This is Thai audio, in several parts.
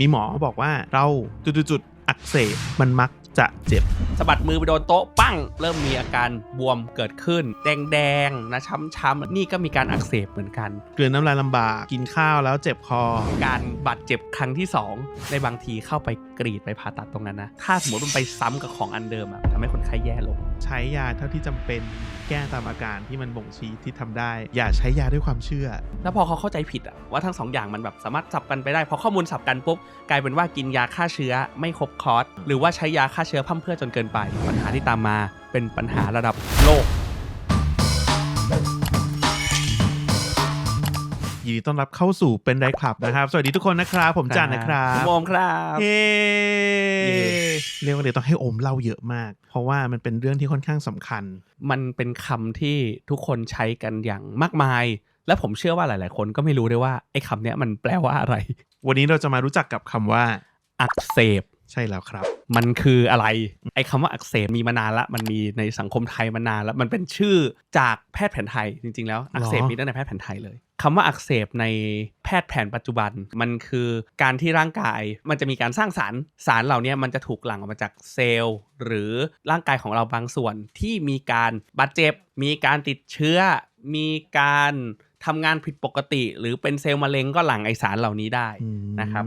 มีหมอบอกว่าเราจุดๆๆอักเสบมันมักจะเจ็บสะบัดมือไปโดนโต๊ะปั้ง เริ่มมีอาการบวมเกิดขึ้น แดงๆนะช้ำๆนี่ก็มีการอักเสบเหมือนกันกลืนน้ำลายลำบากกินข้าวแล้วเจ็บคอ การบาดเจ็บครั้งที่ 2 ในบางทีเข้าไปกรีดไปผ่าตัดตรงนั้นนะ ถ้าสมมติมันไปซ้ำกับของอันเดิมอะทำให้คนไข้แย่ลง ใช้ยาเท่าที่จำเป็น แก้ตามอาการที่มันบ่งชี้ที่ทำได้ อย่าใช้ยาด้วยความเชื่อ แล้วพอเขาเข้าใจผิดอะว่าทั้งสองอย่างมันแบบสามารถสับกันไปได้พอข้อมูลสับกันปุ๊บกลายเป็นว่ากินยาฆ่าเชื้อไม่ครบคอร์สหรือว่าใช้ยาฆ่าเชื้อพร่มเพื่อจนเกินไป ปัญหาที่ตามมาเป็นปัญหาระดับโลก ยินดีต้อนรับเข้าสู่เป็นไรคลับนะครับ สวัสดีทุกคนนะครับผมจันนะครับผมโอมครับเย้เย้เรียกว่าเดี๋ยวต้องให้โอมเล่าเยอะมาก เพราะว่ามันเป็นเรื่องที่ค่อนข้างสำคัญ มันเป็นคำที่ทุกคนใช้กันอย่างมากมาย และผมเชื่อว่าหลาย ๆ คนก็ไม่รู้ด้วยว่าไอ้คำเนี้ยมันแปลว่าอะไร วันนี้เราจะมารู้จักกับคำว่า อักเสบ ใช่แล้วครับ มันคืออะไร ไอ้คำว่าอักเสบมีมานานละ มันมีในสังคมไทยมานานแล้ว มันเป็นชื่อจากแพทย์แผนไทยจริง ๆ แล้วอักเสบหรอมีตั้งแต่แพทย์แผนไทยเลยคำว่าอักเสบในแพทย์แผนปัจจุบัน มันคือการที่ร่างกายมันจะมีการสร้างสารสารเหล่านี้มันจะถูกหลั่งออกมาจากเซลล์ หรือร่างกายของเราบางส่วนที่มีการบาดเจ็บ มีการติดเชื้อ มีการทำงานผิดปกติ หรือเป็นเซลล์มะเร็งก็หลั่งไอสารเหล่านี้ได้อืมนะครับ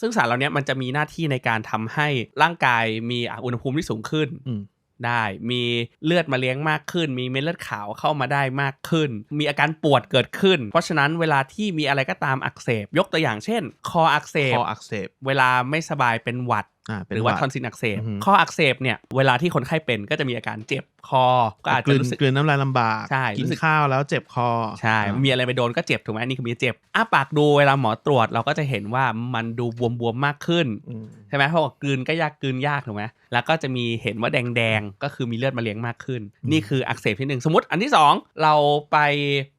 ซึ่งสารเหล่านี้มันจะมีหน้าที่ในการทำให้ร่างกายมีอะอุณหภูมิที่สูงขึ้นอืมได้มีเลือดมาเลี้ยงมากขึ้น มีเม็ดเลือดขาวเข้ามาได้มากขึ้น มีอาการปวดเกิดขึ้น เพราะฉะนั้นเวลาที่มีอะไรก็ตามอักเสบ ยกตัวอย่างเช่น คออักเสคบออักเสบ เวลาไม่สบายเป็นหวัดอ่าเป็น หรือว่าหวัดทอนซิลอักเสบอือฮึข้ออักเสบเนี่ยเวลาที่คนไข้เป็นก็จะมีอาการเจ็บคอ ก็อาจกจะลืนรู้สึกกลืนน้ำลายลำบากใช่กินรู้สึกข้าวแล้วเจ็บคอใช่อ่ามีอะไรไปโดนก็เจ็บถูกไหมอันนี่คือมีเจ็บอ้าปากดูเวลาหมอตรวจเราก็จะเห็นว่ามันดูบวมๆมากขึ้นอืมใช่ไหมเพราะว่ากลืนก็ยากกลืนยากถูกไหมแล้วก็จะมีเห็นว่าแดงๆก็คือมีเลือดมาเลี้ยงมากขึ้น นี่คืออักเสบที่หนึ่งสมมติอันที่สองเราไป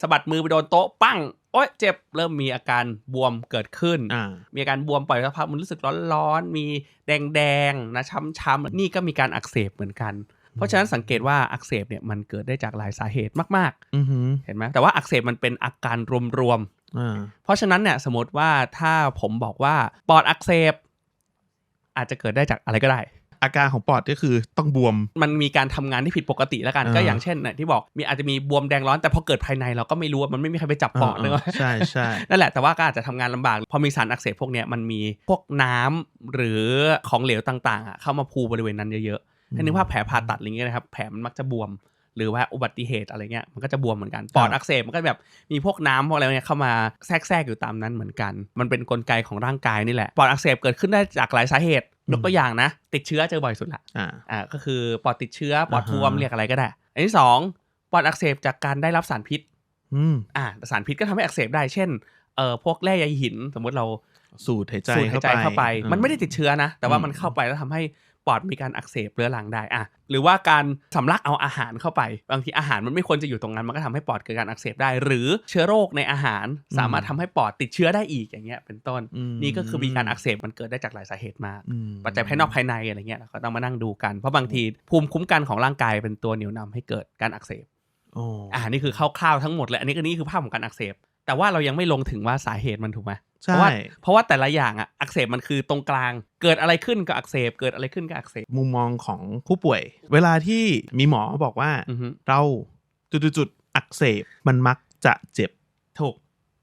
สะบัดมือไปโดนโต๊ะปั้ง โอ๊ยเจ็บเริ่มมีอาการบวมเกิดขึ้นอ่ามีอาการบวมปล่อยสักพักมันรู้สึกร้อนๆ มีแดงๆนะช้ำๆนี่ก็มีการอักเสบเหมือนกัน เพราะฉะนั้นสังเกตว่าอักเสบเนี่ยมันเกิดได้จากหลายสาเหตุมากอือหือๆเห็นไหมแต่ว่าอักเสบมันเป็นอาการรวมๆอ่าเพราะฉะนั้นเนี่ยสมมติว่าถ้าผมบอกว่าปอดอักเสบอาจจะเกิดได้จากอะไรก็ได้ อาการของปอดก็คือต้องบวม มันมีการทำงานที่ผิดปกติแล้วกันอ่าก็อย่างเช่นเนี่ยที่บอกมีอาจจะมีบวมแดงร้อนแต่พอเกิดภายในเราก็ไม่รู้ว่ามันไม่มีใครไปจับปอดเลยว่าใช่ใช่นั่นแหละแต่ว่าก็อาจจะทำงานลำบาก พอมีสารอักเสบพวกเนี้ยมันมีพวกน้ำหรือของเหลวต่างๆอะเข้ามาพูบริเวณนั้นเยอะๆให้นึกว่าแผลผ่าตัดอะไรเงี้ยนะครับแผลมันมักจะบวมหรือว่าอุบัติเหตุอะไรเงี้ยมันก็จะบวมเหมือนกันปอดอักเสบมันก็แบบมีพวกน้ำพวกอะไรเนี่ยเข้ามาแทรกแทรกอยู่ตามนั้นเหมือนกัน มันเป็นกลไกของร่างกายนี่แหละปอดอักเสบเกิดขึ้นได้จากหลายสาเหตุ ยกตัวอย่างนะ ติดเชื้อเจอบ่อยสุดละอ่าอ่าก็คือปอดติดเชื้อปอดอ่าฮะบวมเรียกอะไรก็ได้ อันที่สองปอดอักเสบจากการได้รับสารพิษอืมอ่าสารพิษก็ทำให้อักเสบได้เช่นเอ่อพวกแร่ใยหิน สมมติเราสูดหายใจสูดหายใจเข้าไปอืมันไม่ได้ติดเชื้อนะ แต่ว่าอืมมันเข้าไปแล้วทำให้ ปอดมีการอักเสบเรื้อรังได้อะหรือว่าการสำลักเอาอาหารเข้าไป บางทีอาหารมันไม่ควรจะอยู่ตรงนั้นมันก็ทำให้ปอดเกิดการอักเสบได้ หรือเชื้อโรคในอาหารสามารถทำให้ปอดติดเชื้อได้อีกอย่างเงี้ยเป็นต้นอืมนี่ก็คือมีการอักเสบมันเกิดได้จากหลายสาเหตุมากอืมปัจจัยภายนอกภายในอะไรเงี้ยเราก็ต้องมานั่งดูกันเพราะบางทีภูมิคุ้มกันของร่างกายเป็นตัวเหนี่ยวนำให้เกิดการอักเสบโอ้อ่านี่คือคร่าวๆทั้งหมดเลยอันนี้ก็นี่คือภาพของการอักเสบแต่ว่าเรายังไม่ลงถึงว่าสาเหตุมันถูกไหม เพใช่ราะว่าเพราะว่าแต่ละอย่างอะอักเสบมันคือตรงกลาง เกิดอะไรขึ้นก็อักเสบเกิดอะไรขึ้นก็อักเสบมุมมองของผู้ป่วย เวลาที่มีหมอบอกว่าอือฮึเราจุดๆๆอักเสบมันมักจะเจ็บถูก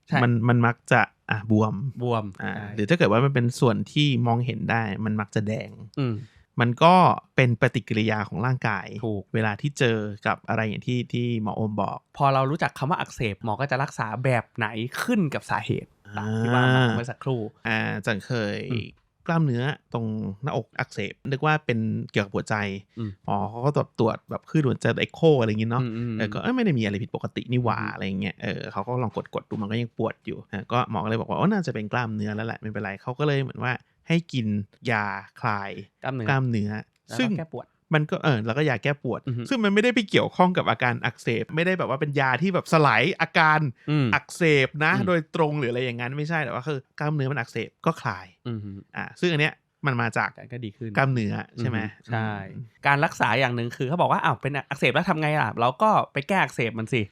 ใช่มันมันมักจะอะบวมบวมอ่าใช่หรือถ้าเกิดว่ามันเป็นส่วนที่มองเห็นได้ มันมักจะแดงอืมมันก็เป็นปฏิกิริยาของร่างกายถูกเวลาที่เจอกับอะไรอย่างที่ที่หมอโอมบอก พอเรารู้จักคำว่าอักเสบหมอก็จะรักษาแบบไหนขึ้นกับสาเหตุ ตามที่ว่ามาเมื่อสักครู่ อ่าจังเคยอืมกล้ามเนื้อตรงหน้าอกอักเสบนึกว่าเป็นเกี่ยวกับหัวใจอืมหมอเขาก็ตรวจตรวจแบบคลื่นหัวใจเอ็กโคอะไรอย่างงี้เนาะอืมอืมเออก็เอ้ยไม่ได้มีอะไรผิดปกตินี่หว่าอืมอะไรอย่างเงี้ยเออเขาก็ลองกดกดดูมันก็ยังปวดอยู่อะก็หมอก็เลยบอกว่าอ๋อน่าจะเป็นกล้ามเนื้อแล้วแหละไม่เป็นไรเขาก็เลยเหมือนว่าให้กินยาคลายกล้ามเนื้อกล้ามเนื้อแล้วซึ่งก็แก้ปวด มันก็เออแล้วก็ยาแก้ปวดอือฮึซึ่งมันไม่ได้ไปเกี่ยวข้องกับอาการอักเสบ ไม่ได้แบบว่าเป็นยาที่แบบสลายอาการอืมอักเสบนะอืมโดยตรงหรืออะไรอย่างนั้นไม่ใช่แต่ว่าคือกล้ามเนื้อมันอักเสบก็คลายอืมอ่าซึ่งอันเนี้ยมันมาจากแต่ก็ดีขึ้นกล้ามเนื้อใช่ไหมใช่อืมการรักษาอย่างหนึ่งคือเขาบอกว่าอ้าวเป็นอักเสบแล้วทำไงล่ะ เราก็ไปแก้อักเสบมันสิ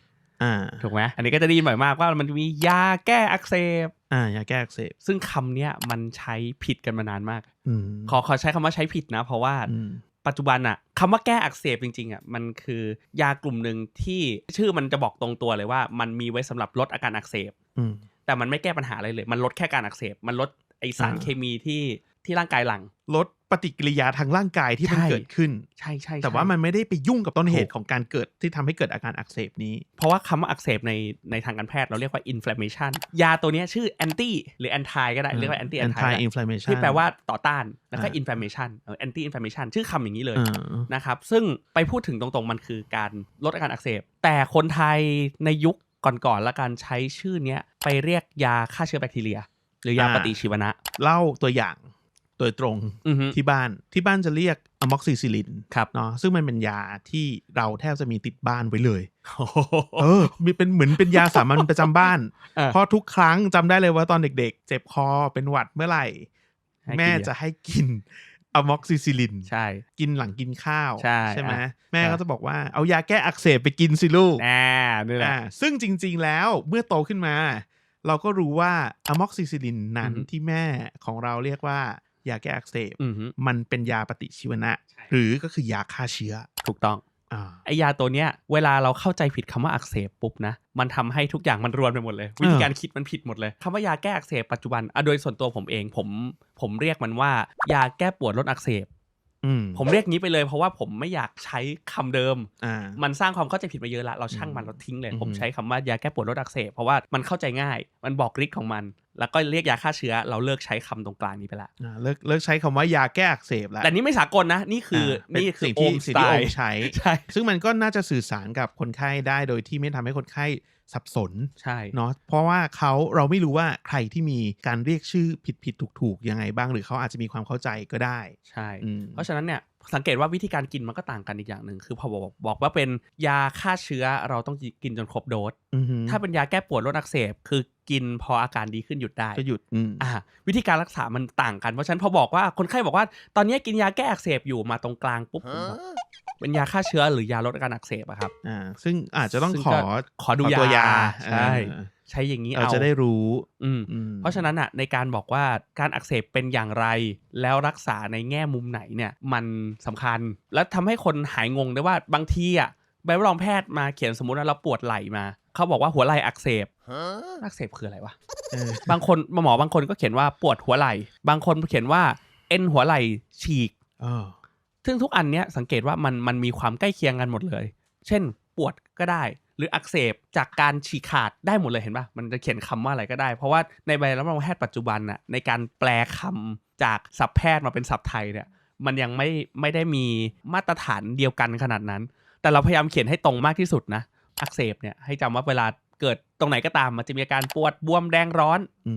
อ่าถูกไหมอันนี้ก็จะได้ยินบ่อยมากว่ามันมียาแก้อักเสบอ่ายาแก้อักเสบ ซึ่งคำเนี้ยมันใช้ผิดกันมานานมากอืมขอขอใช้คำว่าใช้ผิดนะ เพราะว่าอืม ปัจจุบันอะคำว่าแก้อักเสบจริงๆอะมันคือยากลุ่มหนึ่งที่ชื่อมันจะบอกตรงตัวเลยว่า มันมีไว้สำหรับลดอาการอักเสบอืมแต่มันไม่แก้ปัญหาอะไรเลย มันลดแค่การอักเสบ มันลดไอสารอ่าเคมีที่ ที่ร่างกายหลั่งลดปฏิกิริยาทางร่างกายที่มันใช่ เกิดขึ้น ใช่ใช่แต่ใช่ว่ามันไม่ได้ไปยุ่งกับต้นเหตุถูกของการเกิดที่ทำให้เกิดอาการอักเสบนี้ เพราะว่าคำว่าอักเสบในในทางการแพทย์เราเรียกว่า inflammation ยาตัวเนี้ยชื่อ anti หรือ anti ก็ได้เรียกว่า anti anti anti inflammation ที่แปลว่าต่อต้านแล้วก็ อ่า inflammation เออ anti inflammation ชื่อคำอย่างนี้เลยเออนะครับซึ่งไปพูดถึงตรงๆ มันคือการลดอาการอักเสบ แต่คนไทยในยุคก่อนๆและการใช้ชื่อเนี้ยไปเรียกยาฆ่าเชื้อแบคทีเรีย หรือยาอ่า ปฏิชีวนะ เล่าตัวอย่าง โดยตรงอือฮึที่บ้านที่บ้านจะเรียกอะม็อกซิซิลินครับเนาะซึ่งมันเป็นยาที่เราแทบจะมีติดบ้านไว้เลยเออมีเป็นเหมือนเป็นยาสามัญประจำบ้านเออเพราะทุกครั้งจำได้เลยว่าตอนเด็ก ๆ เจ็บคอเป็นหวัดเมื่อไหร่ให้กินแม่ยาจะให้กินอะม็อกซิซิลินใช่ กินหลังกินข้าวใช่ไหมอะแม่ใช่ก็จะบอกว่าเอายาแก้อักเสบไปกินสิลูกแน่นี่แหละอ่าซึ่งจริง ๆ แล้วเมื่อโตขึ้นมา เราก็รู้ว่าอะม็อกซิซิลินนั้นอือฮึที่แม่ของเราเรียกว่า ยาแก้อักเสบอือฮึมันเป็นยาปฏิชีวนะใช่หรือก็คือยาฆ่าเชื้อถูกต้องอ่าไอยาตัวเนี้ยเวลาเราเข้าใจผิดคำว่าอักเสบปุ๊บนะ มันทำให้ทุกอย่างมันรวนไปหมดเลย วิธีการคิดมันผิดหมดเลยคำว่ายาแก้อักเสบปัจจุบันอะโดยส่วนตัวผมเองผมผมเรียกมันว่ายาแก้ปวดลดอักเสบอืมผมเรียกงี้ไปเลยเพราะว่าผมไม่อยากใช้คำเดิมอ่ามันสร้างความเข้าใจผิดมาเยอะละ เราช่างมันอืมเราทิ้งเลยอืมผมใช้คำว่ายาแก้ปวดลดอักเสบเพราะว่ามันเข้าใจง่าย มันบอกฤทธิ์ของมัน แล้วก็เรียกยาฆ่าเชื้อ เราเลิกใช้คำตรงกลางนี้ไปละอ่าเลิกเลิกใช้คำว่ายาแก้อักเสบแล้วแต่นี่ไม่สากลนะ นี่คือเป็นนี่คือสิ่งโอที่มสสิ่งไตที่โอล์มใช้ใช่ ซึ่งมันก็น่าจะสื่อสารกับคนไข้ได้โดยที่ไม่ทำให้คนไข้สับสนใช่เนาะเพราะว่าเขาเราไม่รู้ว่าใครที่มีการเรียกชื่อผิดผิดถูกถูกๆยังไงบ้าง หรือเขาอาจจะมีความเข้าใจก็ได้ใช่อืมเพราะฉะนั้นเนี่ย สังเกตว่าวิธีการกินมันก็ต่างกันอีกอย่างหนึ่งคือพอบอกบอกว่าเป็นยาฆ่าเชื้อเราต้องกินจนครบโดสอือฮึถ้าเป็นยาแก้ปวดลดอักเสบ คือกินพออาการดีขึ้นหยุดได้ก็หยุดอืมอ่าวิธีการรักษามันต่างกันเพราะฉะนั้นพอบอกว่าคนไข้บอกว่าตอนนี้กินยาแก้อักเสบอยู่มาตรงกลางปุ๊บผมบอกเป็นยาฆ่าเชื้อหรือยาลดอาการอักเสบอะครับอ่าซึ่งอาจจะต้องซึ่งขก็อขอดูตัวยายาใช่เออ ใช้อย่างนี้เราเอาจะได้รู้อืมอืมเพราะฉะนั้นอะในการบอกว่าการอักเสบเป็นอย่างไร แล้วรักษาในแง่มุมไหนเนี่ย มันสำคัญ แล้วทำให้คนหายงงได้ว่าบางทีอะใบรับรองแพทย์มาเขียนสมมติว่าเราปวดไหล่มาเขาบอกว่าหัวไหล่อักเสบอักเสบคืออะไรวะเออบางคนหมอบางคนก็เขียนว่าปวดหัวไหล่บางคนเขียนว่าเอ็นหัวไหล่ฉีกเออซึ่งทุกอันเนี้ยสังเกตว่ามันมันมีความใกล้เคียงกันหมดเลย เช่น ปวดก็ได้ หรืออักเสบจากการฉีกขาดได้หมดเลยเห็นปะมันจะเขียนคำว่าอะไรก็ได้ เพราะว่าในใบรับรองแพทย์ปัจจุบันน่ะในการแปลคำจากศัพท์แพทย์มาเป็นศัพท์ไทยเนี่ยมันยังไม่ไม่ได้มีมาตรฐานเดียวกันขนาดนั้น แต่เราพยายามเขียนให้ตรงมากที่สุดนะอักเสบเนี่ยให้จำว่าเวลาเกิดตรงไหนก็ตามมันจะมีอาการปวดบวมแดงร้อนอื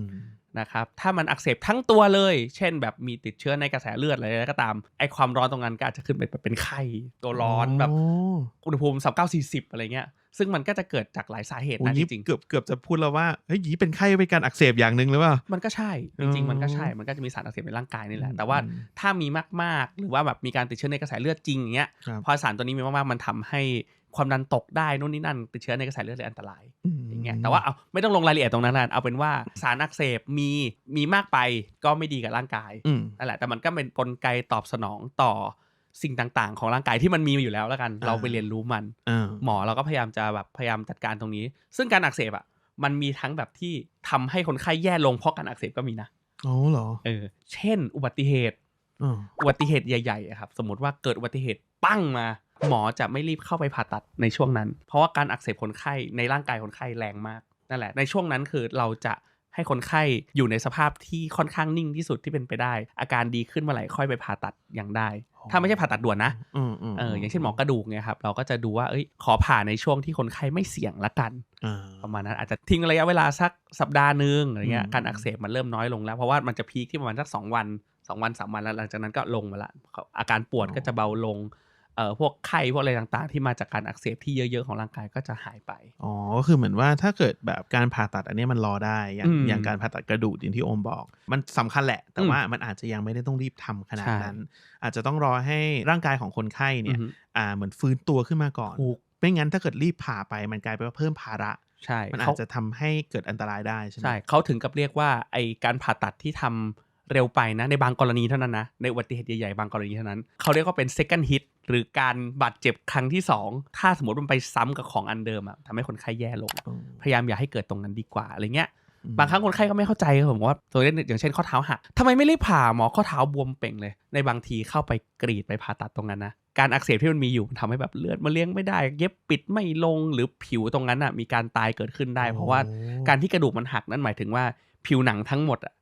นะครับถ้ามันอักเสบทั้งตัวเลย เช่น แบบมีติดเชื้อในกระแสเลือดอะไรก็ตามไอความร้อนตรงนั้นก็อาจจะขึ้นไปเป็นไข้ตัวร้อนแบบโอุณหภูมิสามเก้าสี่สิบอะไรเงี้ยซึ่งมันก็จะเกิดจากหลายสาเหตุอ้นะยจริงเกือบเกือบจะพูดแล้วว่าเฮ้ยยีเป็นไข้เป็นการอักเสบอย่างหนึ่งหรือเปล่าๆมันก็ใช่จริงๆมันก็ใช่มันก็จะมีสารอักเสบในร่างกายนี่แหละแต่ว่าอืมถ้ามีมากๆ หรือว่าแบบมีการติดเชื้อในกระแสเลือดจริงอย่างเงี้ยครับพอสารตัวนี้มีมากๆมันทำให้ ความดันตกได้นู่นนี่นั่น ติดเชื้อในกระแสเลือดเลยอันตรายอย่างเงี้ยแต่ว่าเอาไม่ต้องลงรายละเอียดตรงนั้นนะเอาเป็นว่าสารอักเสบมีมีมากไปก็ไม่ดีกับร่างกายอืมนั่นแหละแต่มันก็เป็นกลไกตอบสนองต่อสิ่งต่างๆ ของร่างกายที่มันมีอยู่แล้วแล้วกันอ่าเราไปเรียนรู้มันอ่าหมอเราก็พยายามจะแบบพยายามจัดการตรงนี้ ซึ่งการอักเสบอะมันมีทั้งแบบที่ทำให้คนไข้แย่ลงเพราะการอักเสบก็มีนะอ๋อเหรอเออ เช่น อุบัติเหตุอ๋ออุบัติเหตุใหญ่ๆอะครับ สมมติว่าเกิดอุบัติเหตุปั้งมา หมอจะไม่รีบเข้าไปผ่าตัดในช่วงนั้น เพราะว่าการอักเสบคนไข้ในร่างกายคนไข้แรงมากนั่นแหละ ในช่วงนั้นคือเราจะให้คนไข้อยู่ในสภาพที่ค่อนข้างนิ่งที่สุดที่เป็นไปได้ อาการดีขึ้นเมื่อไหร่ค่อยไปผ่าตัดอย่างได้ ถ้าไม่ใช่ผ่าตัดด่วนนะอืมอืมเอออย่างเช่นหมอกระดูกเนี่ยครับเราก็จะดูว่าเอ้ยขอผ่าในช่วงที่คนไข้ไม่เสี่ยงละกันอ่าประมาณนั้นอาจจะทิ้งระยะเวลาสักสัปดาห์หนึงอะไรเงี้ยอืมการอักเสบมันเริ่มน้อยลงแล้วเพราะว่ามันจะพีคที่ประมาณสักสองวันสองวันสามวันแล้วหลังจากนั้นก็ลงมาละอาการปวดก็จะเบาลง เอ่อพวกไข้พวกอะไรต่างๆ ที่มาจากการอักเสบที่เยอะๆของร่างกายก็จะหายไป อ๋อ ก็คือเหมือนว่าถ้าเกิดแบบการผ่าตัดอันเนี้ยมันรอได้ อย่างอืมอย่างการผ่าตัดกระดูกอย่างที่โอมบอก มันสำคัญแหละ แต่อืมว่ามันอาจจะยังไม่ได้ต้องรีบทำขนาดใช่นั้น อาจจะต้องรอให้ร่างกายของคนไข้เนี่ยอือฮึ อ่าเหมือนฟื้นตัวขึ้นมาก่อน ถูกไม่งั้นถ้าเกิดรีบผ่าไปมันกลายเป็นว่าเพิ่มภาระ ใช่มันอาเขาจจะทำให้เกิดอันตรายได้ใช่ไหม ใช่เขาถึงกับเรียกว่าไอการผ่าตัดที่ทำ เร็วไปนะ ในบางกรณีเท่านั้นนะ ในอุบัติเหตุใหญ่ๆ บางกรณีเท่านั้น เขาเรียกว่าเป็น second hit หรือการบาดเจ็บครั้งที่สองถ้าสมมติมันไปซ้ำกับของอันเดิมอะทำให้คนไข้แย่ลงอืมพยายามอย่าให้เกิดตรงนั้นดีกว่าอะไรเงี้ยอืมบางครั้งคนไข้ก็ไม่เข้าใจครับผมว่าตัวเล่นอย่างเช่นข้อเท้าหักทำไมไม่รีบผ่าหมอข้อเท้าบวมเป่งเลย ในบางทีเข้าไปกรีดไปผ่าตัดตรงนั้นนะการอักเสบที่มันมีอยู่มันทำให้แบบเลือดมาเลี้ยงไม่ได้ เย็บปิดไม่ลงหรือผิวตรงนั้นอะมีการตายเกิดขึ้นได้ เพราะว่าโอ้การที่กระดูกมันหักนั่นหมายถึงว่าผิวหนังทั้งหมดอะ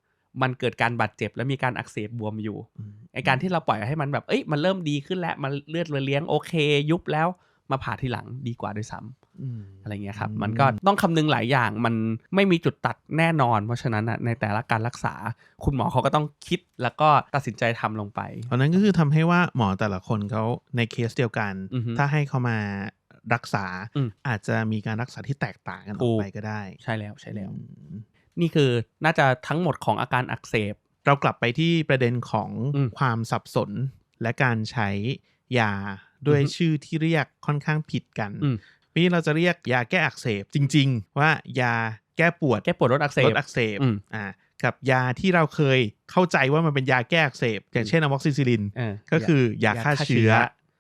มันเกิดการบาดเจ็บและมีการอักเสบบวมอยู่อืมไอการที่เราปล่อยให้มันแบบเอ้ยมันเริ่มดีขึ้นแล้วมันเลือดมาเลี้ยงโอเค ยุบแล้วมาผ่าทีหลังดีกว่าด้วยซ้ำอืมอะไรเงี้ยครับอืมมันก็ต้องคำนึงหลายอย่างมันไม่มีจุดตัดแน่นอน เพราะฉะนั้นอะในแต่ละการรักษา คุณหมอเขาก็ต้องคิดแล้วก็ตัดสินใจทำลงไปตอนนั้นก็คือทำให้ว่าหมอแต่ละคนเขาในเคสเดียวกันอือฮึถ้าให้เขามารักษาอืมอาจจะมีการรักษาที่แตกต่างกันอถูอกกไปก็ได้ ใช่แล้วใช่แล้วอืม นี่คือน่าจะทั้งหมดของอาการอักเสบ เรากลับไปที่ประเด็นของอืมความสับสนและการใช้ยาด้วยอือฮึชื่อที่เรียกค่อนข้างผิดกันอืมนี่เราจะเรียกยาแก้อักเสบจริง ๆ ว่ายาแก้ปวดแก้ปวดลดอักเสลบดอักเสบอืมอ่ากับยาที่เราเคยเข้าใจว่ามันเป็นยาแก้อักเสบ อย่างเช่นอะม็อกซิซิลินเออก็คือยาฆ่าเชื้อ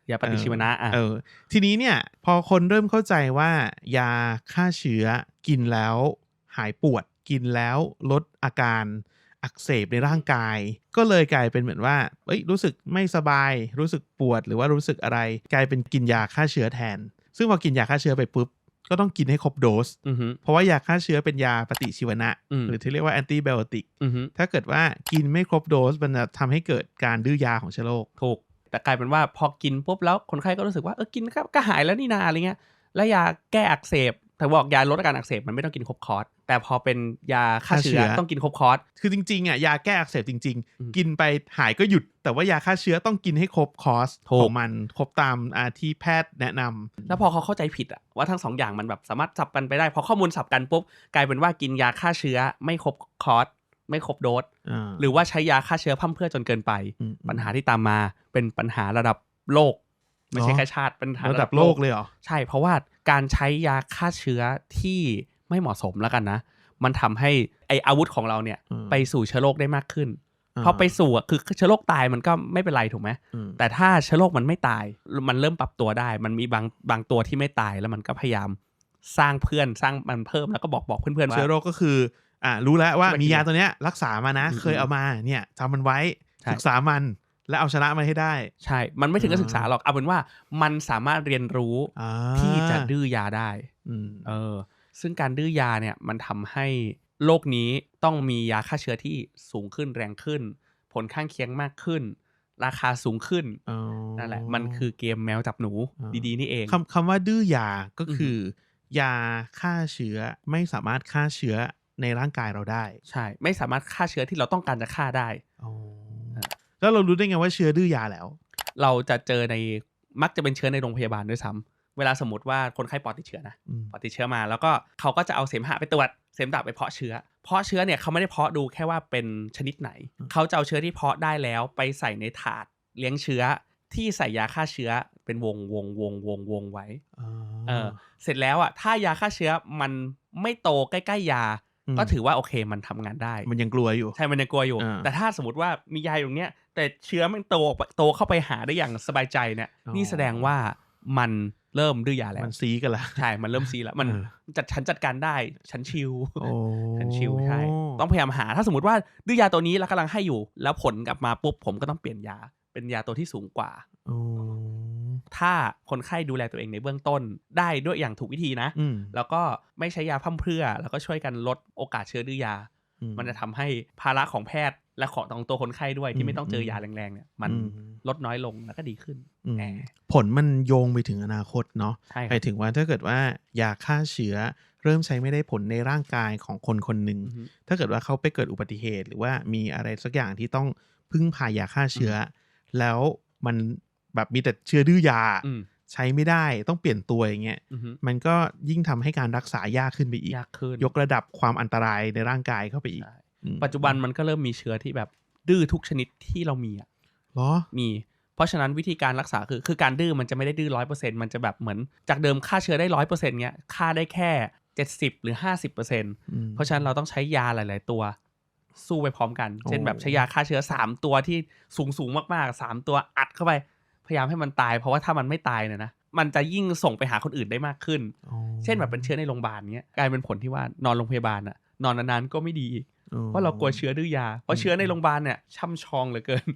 ยาปฏิชีวนะอะเออทีนี้เนี่ยพอคนเริ่มเข้าใจว่ายาฆ่าเชื้อกินแล้วหายปวด กินแล้วลดอาการอักเสบในร่างกาย ก็เลยกลายเป็นเหมือนว่าเอ้ยรู้สึกไม่สบาย รู้สึกปวดหรือว่ารู้สึกอะไร กลายเป็นกินยาฆ่าเชื้อแทน ซึ่งพอกินยาฆ่าเชื้อไปปุ๊บก็ต้องกินให้ครบโดสอือฮึเพราะว่ายาฆ่าเชื้อเป็นยาปฏิชีวนะอืมหรือที่เรียกว่าแอนติไบโอติกอือฮึถ้าเกิดว่ากินไม่ครบโดส มันจะทำให้เกิดการดื้อยาของเชื้อโรค ถูก แต่กลายเป็นว่าพอกินปุ๊บแล้วคนไข้ก็รู้สึกว่าเออกินก็ก็หายแล้วนี่นาอะไรเงี้ย แล้วยาแก้อักเสบแต่บอกยาลดอาการอักเสบมันไม่ต้องกินครบคอร์ส แต่พอเป็นยาฆ่าเชื้อฆ่าเชื้อต้องกินครบคอร์สคือจริงๆอะยาแก้อักเสบจริงอืมๆกินไปหายก็หยุด แต่ว่ายาฆ่าเชื้อต้องกินให้ครบคอร์สถูกของมันครบตามอาที่แพทย์แนะนำแล้วพอเขาเข้าใจผิดอะว่าทั้งสองอย่างมันแบบสามารถสับกันไปได้พอข้อมูลสับกันปุ๊บกลายเป็นว่ากินยาฆ่าเชื้อไม่ครบคอร์สไม่ครบโดสอ่าหรือว่าใช้ยาฆ่าเชื้อพั่มเพรื่อจนเกินไปอืมปัญหาที่ตามมาเป็นปัญหาระดับโลก ไม่ใช่เหรอแค่ชาติเป็นปัญหาระดับโลกเลยเหรอใช่เพราะว่าการใช้ยาฆ่าเชื้อที่ ไม่เหมาะสมแล้วกันนะ มันทำให้ไออาวุธของเราเนี่ยอืมไปสู่เชื้อโรคได้มากขึ้นอ่าพอไปสู่อะคือเชื้อโรคตายมันก็ไม่เป็นไรถูกไหมอืมแต่ถ้าเชื้อโรคมันไม่ตาย มันเริ่มปรับตัวได้ มันมีบางบางตัวที่ไม่ตายแล้วมันก็พยายามสร้างเพื่อนสร้างมันเพิ่มแล้วก็บอกบอกเพื่อนๆว่าเชื้อโรคก็คืออ่ารู้แล้วว่ามันมีกินยาตัวเนี้ยรักษามานะอืมเคยเอามาเนี่ยจำมันไว้ใช่ศึกษามันและเอาชนะมันให้ได้ ใช่ มันไม่ถึงกับอ่าศึกษาหรอกเอาเป็นว่ามันสามารถเรียนรู้อ่าที่จะดื้อยาได้อืมเออ ซึ่งการดื้อยาเนี่ยมันทำให้โรคนี้ต้องมียาฆ่าเชื้อที่สูงขึ้นแรงขึ้น ผลข้างเคียงมากขึ้น ราคาสูงขึ้นอ๋อนั่นแหละ มันคือเกมแมวจับหนูอ่าดีๆนี่เองคำคำว่าดื้อยาก็อือฮึคือ ยาฆ่าเชื้อไม่สามารถฆ่าเชื้อในร่างกายเราได้ ใช่ ไม่สามารถฆ่าเชื้อที่เราต้องการจะฆ่าได้อ๋ออะแล้วเรารู้ได้ไงว่าเชื้อดื้อยาแล้ว เราจะเจอในมักจะเป็นเชื้อในโรงพยาบาลด้วยซ้ำ เวลาสมมติว่าคนไข้ปอดติดเชื้อนะอืมปอดติดเชื้อมา แล้วก็เขาก็จะเอาเสมหะไปตรวจเสมหะไปเพาะเชื้อ เพาะเชื้อเนี่ยเขาไม่ได้เพาะดูแค่ว่าเป็นชนิดไหน เขาจะเอาเชื้อที่เพาะได้แล้วไปใส่ในถาดเลี้ยงเชื้อที่ใส่ยาฆ่าเชื้อเป็นวงวงวงวงวงไว้อ๋อเออเสร็จแล้วอะถ้ายาฆ่าเชื้อมันไม่โตใกล้ๆยามก็ถือว่าโอเคมันทำงานได้ มันยังกลัวอยู่ ใช่ มันยังกลัวอยู่อ่าแต่ถ้าสมมติว่ามียาอยู่ตรงเนี้ยแต่เชื้อมันโตออกไปโตเข้าไปหาได้อย่างสบายใจเนี่ยอ๋อนี่แสดงว่า มันเริ่มดื้อยาแล้วมันซีกันละใช่มันเริ่มซีแล้วมันเออจัดฉันจัดการได้ฉันชิลโอ้ฉันชิลใช่ต้องพยายามหา ถ้าสมมติว่าดื้อยาตัวนี้แล้วกำลังให้อยู่ แล้วผลกลับมาปุ๊บผมก็ต้องเปลี่ยนยา เป็นยาตัวที่สูงกว่าโอ้ถ้าคนไข้ดูแลตัวเองในเบื้องต้นได้ด้วยอย่างถูกวิธีนะอืมแล้วก็ไม่ใช้ยาพร่ำเพรื่อ แล้วก็ช่วยกันลดโอกาสเชื้อดื้อยาอื มันจะทำให้ภาระของแพทย์และของของตัวคนไข้ด้วยอืที่มไม่ต้องเจอมยาแรงๆเนี่ยมันอืมลดน้อยลงแล้วก็ดีขึ้นอืมแหมผลมันโยงไปถึงอนาคตเนาะใช่คหรัมาบยถึงว่าถ้าเกิดว่ายาฆ่าเชื้อเริ่มใช้ไม่ได้ผลในร่างกายของคนคนหนึ่งอือฮึถ้าเกิดว่าเขาไปเกิดอุบัติเหตุ หรือว่ามีอะไรสักอย่างที่ต้องพึ่งพายาฆ่าเชื้ออแล้วมันแบบมีแต่เชื้อดื้อยาอืม ใช้ไม่ได้ต้องเปลี่ยนตัวอย่างเงี้ยอือฮึมันก็ยิ่งทำให้การรักษายากขึ้นไปอีกยากขึ้นยกระดับความอันตรายในร่างกายเข้าไปอีกใช่อืมปัจจุบันมันก็เริ่มมีเชื้อที่แบบดื้อทุกชนิดที่เรามีอะเหรอมีเพราะฉะนั้นวิธีการรักษาคือคือการดื้อมันจะไม่ได้ดื้อร้อยเปอร์เซ็นต์มันจะแบบเหมือนจากเดิมฆ่าเชื้อได้ร้อยเปอร์เซ็นต์เนี้ยฆ่าได้แค่เจ็ดสิบหรือห้าสิบเปอร์เซ็นต์อืมเพราะฉะนั้นเราต้องใช้ยาหลาย ๆ ตัวสู้ไปพร้อมกันโอ้เช่นแบบใช้ยาฆ่าเชื้อสามตัวที่สูงสูงๆมากๆสามตัวอัดเข้าไป พยายามให้มันตาย เพราะว่าถ้ามันไม่ตายเนี่ยนะมันจะยิ่งส่งไปหาคนอื่นได้มากขึ้นอ๋อเช่นแบบเป็นเชื้อในโรงพยาบาลเนี้ยกลายเป็นผลที่ว่านอนโรงพยาบาลอะนอนนานๆก็ไม่ดีอีกอ๋อเพราะเรากลัวเชื้อดื้อยา เพราะเชื้อในโรงพยาบาลเนี่ยช่ำชองเหลือเกิน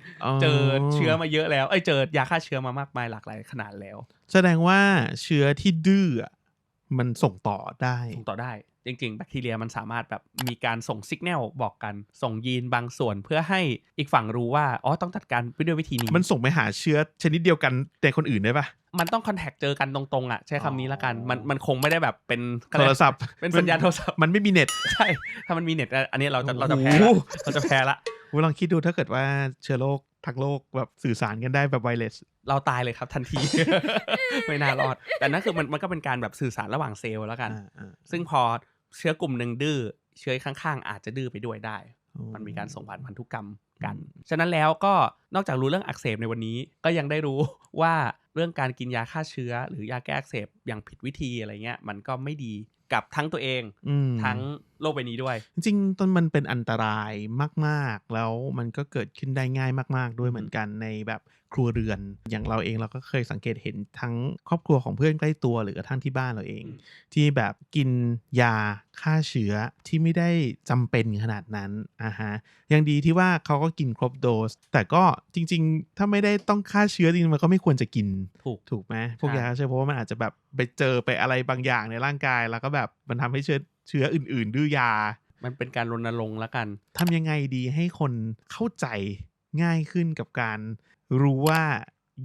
เจอเชื้อมาเยอะแล้ว เอ้ยเจอยาฆ่าเชื้อมามากมายหลากหลายขนาดแล้ว แสดงว่าเชื้อที่ดื้ออะมันส่งต่อได้ ส่งต่อได้ จริงๆ แบคทีเรียมันสามารถแบบมีการส่งสัญญาณบอกกัน ส่งยีนบางส่วนเพื่อให้อีกฝั่งรู้ว่า อ๋อ ต้องจัดการด้วยวิธีนี้ มันส่งไปหาเชื้อชนิดเดียวกันแต่คนอื่นได้ปะมันต้องคอนแทคเจอกันตรงๆอะใช้คำนี้ละกันอ๋อมันมันคงไม่ได้แบบเป็นโทรศัพท์ เป็นสัญญาณโทรศัพท์ มันไม่มีเน็ต ใช่ ถ้ามันมีเน็ต อันนี้เราจะเราจะโอ้แพ้โหละเราจะแพ้ละคุณลองคิดดูถ้าเกิดว่าเชื้อโรคทั้งโลกแบบสื่อสารกันได้แบบไวเลสเราตายเลยครับทันที ไม่น่ารอด แต่นั่นคือมันมันก็เป็นการแบบสื่อสารระหว่างเซลล์แล้วกัน ซึ่งพอ เชื้อกลุ่มหนึ่งดื้อเชื้อข้างๆ อาจจะดื้อไปด้วยได้ มันมีการส่งผ่านพันธุกรรมกัน ฉะนั้นแล้วก็นอกจากรู้เรื่องอักเสบในวันนี้ ก็ยังได้รู้ว่าเรื่องการกินยาฆ่าเชื้อ หรือยาแก้อักเสบอย่างผิดวิธีอะไรเงี้ย มันก็ไม่ดีกับทั้งตัวเองอืมทั้งโลกใบนี้ด้วย จริงๆตอนมันเป็นอันตรายมาก ๆ แล้วมันก็เกิดขึ้นได้ง่ายมาก ๆ ด้วยเหมือนกันในแบบ ครัวเรือน อย่างเราเองเราก็เคยสังเกตเห็นทั้งครอบครัวของเพื่อนใกล้ตัวหรือกระทั่งที่บ้านเราเองอืมที่แบบกินยาฆ่าเชื้อที่ไม่ได้จำเป็นขนาดนั้นอ่าฮะยังดีที่ว่าเขาก็กินครบโดส แต่ก็จริง ๆ ถ้าไม่ได้ต้องฆ่าเชื้อจริงๆมันก็ไม่ควรจะกินถูกถูกไหมพวกใช่ยาฆ่าเชื้อเพราะว่ามันอาจจะแบบไปเจอไปอะไรบางอย่างในร่างกาย แล้วก็แบบมันทำให้เชื้อเชื้ออื่น ๆ ดื้อยา มันเป็นการรณรงค์แล้วกันทำยังไงดีให้คนเข้าใจง่ายขึ้นกับการ รู้ว่า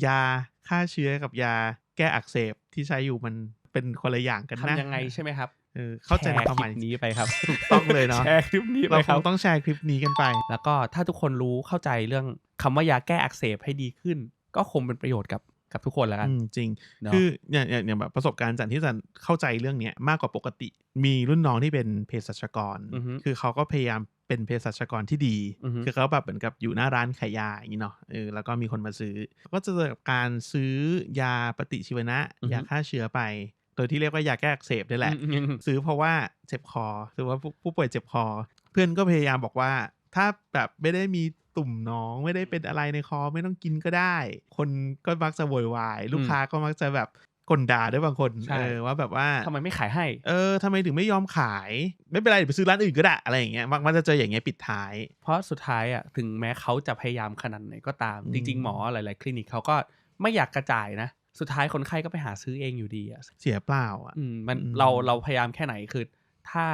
ยาฆ่าเชื้อกับยาแก้อักเสบที่ใช้อยู่มันเป็นคนละอย่างกันนะทำยังไงใช่ไหมครับเออเข้าใจในความหมายแชร์คลิปนี้ไปครับถูกต้องเลยเนาะแชร์คลิปนี้ไปเราคครับงต้องแชร์คลิปนี้กันไป แล้วก็ถ้าทุกคนรู้เข้าใจเรื่องคำว่ายาแก้อักเสบให้ดีขึ้น ก็คงเป็นประโยชน์กับกับทุกคนแล้วกันอืมจริงเนอะคืออย่างอย่างอย่างแบบประสบการณ์จันที่จันเข้าใจเรื่องเนี้ยมากกว่าปกติ มีรุ่นน้องที่เป็นเภสัชกรอือฮึคือเขาก็พยายาม เป็นเภสัชกรที่ดีอือฮึคือเขาแบบเหมือนกับอยู่หน้าร้านขายยาอย่างนี้เนาะเออแล้วก็มีคนมาซื้อ ก็จะเจอกับการซื้อยาปฏิชีวนะอือฮึยาฆ่าเชื้อไป โดยที่เรียกว่ายาแก้อักเสบนี่แหละอืมซื้อเพราะว่าเจ็บคอหรือว่าผู้ผู้ป่วยเจ็บคอ เพื่อนก็พยายามบอกว่า ถ้าแบบไม่ได้มีตุ่มหน้องไม่ได้เป็นอะไรในคอไม่ต้องกินก็ได้ คนก็มักจะโวยวาย ลูกค้าก็มักจะแบบ กลด่าด้วยบางคนใช่เออว่าแบบว่าทำไมไม่ขายให้ เออทำไมถึงไม่ยอมขาย ไม่เป็นไรเดี๋ยวไปซื้อร้านอื่นก็ได้อะไรอย่างเงี้ยมักมันจะเจออย่างเงี้ยปิดท้าย เพราะสุดท้ายอะถึงแม้เขาจะพยายามขนาดไหนก็ตามอืมจริง ๆ หมอหลาย ๆ คลินิกเขาก็ไม่อยากกระจายนะ สุดท้ายคนไข้ก็ไปหาซื้อเองอยู่ดีอะเสียเปล่าอะอืมมันอืมเราเราพยายามแค่ไหนคือ ถ้า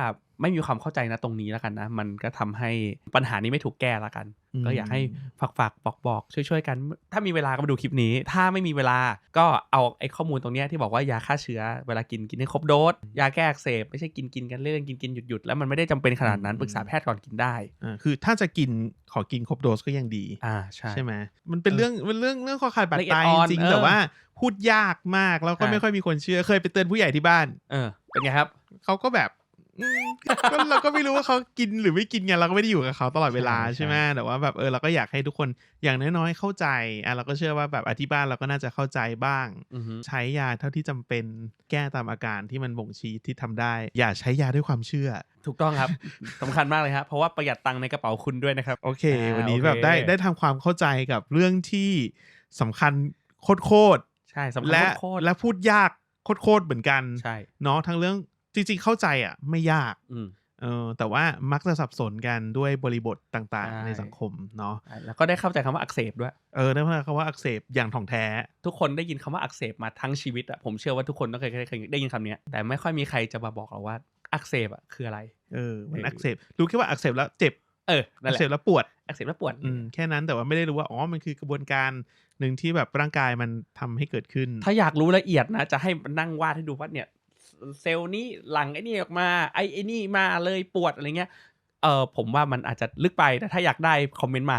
ไม่มีความเข้าใจนะตรงนี้แล้วกันนะ มันก็ทำให้ปัญหานี้ไม่ถูกแก้แล้วกัน ก็อยากให้ฝากฝากบอกบอกช่วยช่วยๆกัน ถ้ามีเวลาก็มาดูคลิปนี้ ถ้าไม่มีเวลาก็เอาไอ้ข้อมูลตรงเนี้ยที่บอกว่ายาฆ่าเชื้อ เวลากินกินให้ครบโดสยาแก้อักเสบไม่ใช่กินกินกันเล่นๆกินกินหยุดหยุดๆแล้วมันไม่ได้จำเป็นขนาดนั้นปรึกษาแพทย์ก่อนกินได้อ่าคือถ้าจะกินขอกินครบโดสก็ยังดีอ่าใช่ใช่ไหมมันเป็นเออเรื่องมันเรื่องเรื่องข้อขาดบาดละเอียดตายอ่อนจริงเอๆอแต่ว่าพูดยากมากแล้วก็ใช่ไม่ค่อยมีคนเชื่อเคยไปเตือนผู้ใหญ่ที่บ้าน เออเป็นไงครับเขาก็แบบอืม ก็เราก็ไม่รู้ว่าเขากินหรือไม่กินไงเราก็ไม่ได้อยู่กับเขาตลอดเวลาใช่ใช่ไหมแต่ว่าแบบเออเราก็อยากให้ทุกคนอย่างน้อยๆเข้าใจอะเราก็เชื่อว่าแบบอธิบายเราก็น่าจะเข้าใจบ้างอือฮึใช้ยาเท่าที่จำเป็นแก้ตามอาการที่มันบ่งชี้ที่ทำได้ อย่าใช้ยาด้วยความเชื่อ ถูกต้องครับสำคัญมากเลยครับเพราะว่าประหยัดตังค์ในกระเป๋าคุณด้วยนะครับ โอเคอ่าวันนี้โอเคแบบได้ได้ทำความเข้าใจกับเรื่องที่สำคัญโคตรใช่สำๆคัญและโคตรและพูดยากโคตรๆเหมือนกันใช่เนาะทั้งเรื่อง จริงๆเข้าใจอะ ไม่ยากอืมเออแต่ว่ามักจะสับสนกันด้วยบริบทต่างใช่ๆในสังคมเนาะใช่แล้วก็ได้เข้าใจคำว่าอักเสบด้วยเออได้พูดคำว่าอักเสบอย่างถ่องแท้ ทุกคนได้ยินคำว่าอักเสบมาทั้งชีวิตอะผมเชื่อว่าทุกคนต้องเคยเคยเคยได้ยินคำเนี้ยแต่ไม่ค่อยมีใครจะมาบอกเราว่าอักเสบอะคืออะไรเออมันเอออัอักเสบรู้แค่ว่าอักเสบแล้วเจ็บเออนั่อันกแหเสบละแล้วปวดอักเสบแล้วปวดอืมแค่นั้นแต่ว่าไม่ได้รู้ว่าอ๋อมันคือกระบวนการหนึ่งที่แบบร่างกายมันทำให้เกิดขึ้น ถ้าอยากรู้ละเอียดนะจะให้นั่งวาดให้ดูว่าเนี่ย เซลล์นี้หลังไอ้นี่ออกมาไอ้ไอ้นี่มาเลยปวดอะไรเงี้ยเออผมว่ามันอาจจะลึกไปแต่ถ้าอยากได้คอมเมนต์มา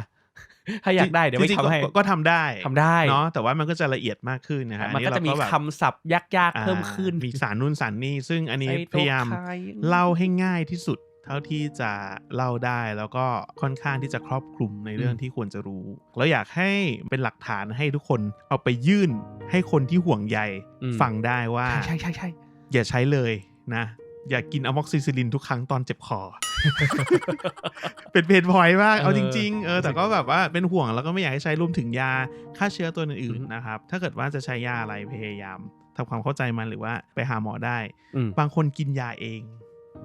ถ้าอยากได้เดี๋ยวไม่จริงๆทำให้ก็ก็ทำได้ทำได้เนาะแต่ว่ามันก็จะละเอียดมากขึ้นนะฮะมันก็จะมีอัเราแบบคำศัพท์ยากๆเพิ่มขึ้นอ่ามีสารนู่นสารนี่ซึ่งอันนี้ไซโตพยายามไคน์เล่าให้ง่ายที่สุดเท่าที่จะเล่าได้แล้วก็ค่อนข้างที่จะครอบคลุมในเรื่องอืมที่ควรจะรู้ แล้วอยากให้เป็นหลักฐานให้ทุกคนเอาไปยื่นให้คนที่ห่วงใยฟังได้ว่า ใช่ใช่ใช่ อย่าใช้เลยนะ อย่ากินอะม็อกซิซิลินทุกครั้งตอนเจ็บคอ เป็นเพนพอยต์มาก เอาจริง ๆ เออ แต่ก็แบบว่าเป็นห่วงแล้วก็ไม่อยากให้ใช้รวมถึงยาฆ่าเชื้อตัวอื่นๆนะครับ ถ้าเกิดว่าจะใช้ยาอะไรพยายามทำความเข้าใจมันหรือว่าไปหาหมอได้อืมบางคนกินยาเอง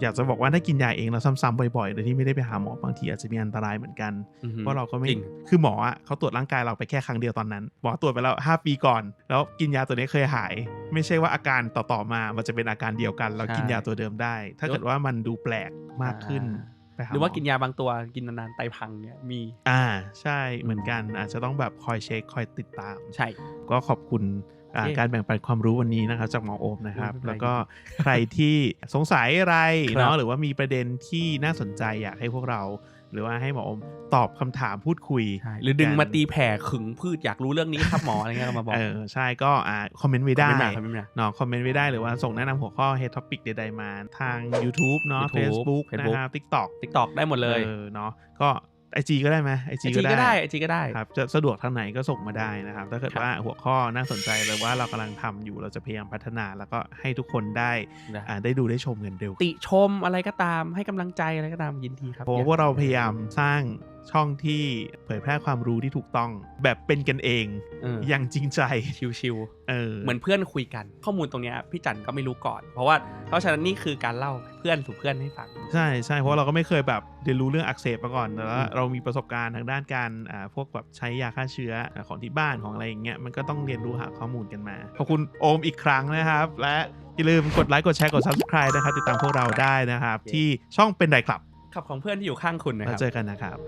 อยากจะบอกว่าถ้ากินยาเองแล้วซ้ำๆบ่อยๆโดยที่ไม่ได้ไปหาหมอบางทีอาจจะมีอันตรายเหมือนกันอือฮึเพราะเราก็ไม่จริงคือหมออะเขาตรวจร่างกายเราไปแค่ครั้งเดียวตอนนั้นหมอตรวจไปแล้ว 5 ปีก่อน แล้วกินยาตัวนี้เคยหาย ไม่ใช่ว่าอาการต่อๆมา มันจะเป็นอาการเดียวกัน เรากินยาตัวเดิมได้ ถ้าเกิดว่ามันดูแปลกมากขึ้นไปหาหรือว่าหมกินยาบางตัวกินนานๆไตพังเนี่ยมี อ่าใช่เหมือนกันอาจจะต้องแบบคอยเช็คคอยติดตาม ใช่ ก็ขอบคุณอ่าเย้ การแบ่งปันความรู้วันนี้นะครับจากหมอโอมนะครับไม่เป็นไรแล้วก็ใครที่สงสัยอะไรครับเนาะหรือว่ามีประเด็นที่น่าสนใจอยากให้พวกเรา หรือว่าให้หมอโอมตอบคำถามพูดคุยใช่หรือดึงกันมาตีแผ่ขึงพืชอยากรู้เรื่องนี้ครับหมออะไรเงี้ยก็มาบอกเออใช่ก็อ่าคอมเมนต์ไว้ได้คอมเมนต์มาคอมเมนต์มาเนาะคอมเมนต์ไว้ได้หรือว่าส่งแนะนำหัวข้อ head topic ใดๆมาทาง YouTube เนาะ YouTube Facebook นะ Facebook ครับ TikTok ติ๊กตอกได้หมดเลยเออเนาะก็ ไอจีก็ได้ไหมไอไอจีจีก็ก็ได้ได้ไอจีก็ได้ครับจะสะดวกทางไหนก็ส่งมาได้นะครับ ถ้าเกิดครับว่าหัวข้อน่าสนใจหรือว่าเรากำลังทำอยู่เราจะพยายามพัฒนา แล้วก็ให้ทุกคนได้นะอ่าได้ดูได้ชมกันเร็วติชมอะไรก็ตามให้กำลังใจอะไรก็ตามยินดีครับเพราะว่าพวกเราพยายามสร้าง ช่องที่เผยแพร่ความรู้ที่ถูกต้อง แบบเป็นกันเองเอออย่างจริงใจชิวเออๆเหมือนเพื่อนคุยกัน ข้อมูลตรงเนี้ยพี่จันก็ไม่รู้ก่อน เพราะว่าเพราะฉะนั้นนี่คือการเล่าเพื่อนสู่เพื่อนให้ฟัง ใช่ใช่เพราะเราก็ไม่เคยแบบเรียนรู้เรื่องอักเสบมาก่อนแต่ว่าอืมเรามีประสบการณ์ทางด้านการอ่าพวกแบบใช้ยาฆ่าเชื้อของที่บ้านของอะไรอย่างเงี้ยมันก็ต้องเรียนรู้หาข้อมูลกันมาขอบคุณโอมอีกครั้งนะครับ และอย่าลืมกดไลค์กดแชร์กด subscribe นะครับติดตามพวกเราได้นะครับ ที่ช่องเป็นไดครับ ขับของเพื่อนที่อยู่ข้างคุณนะครับเจอกันนะครับ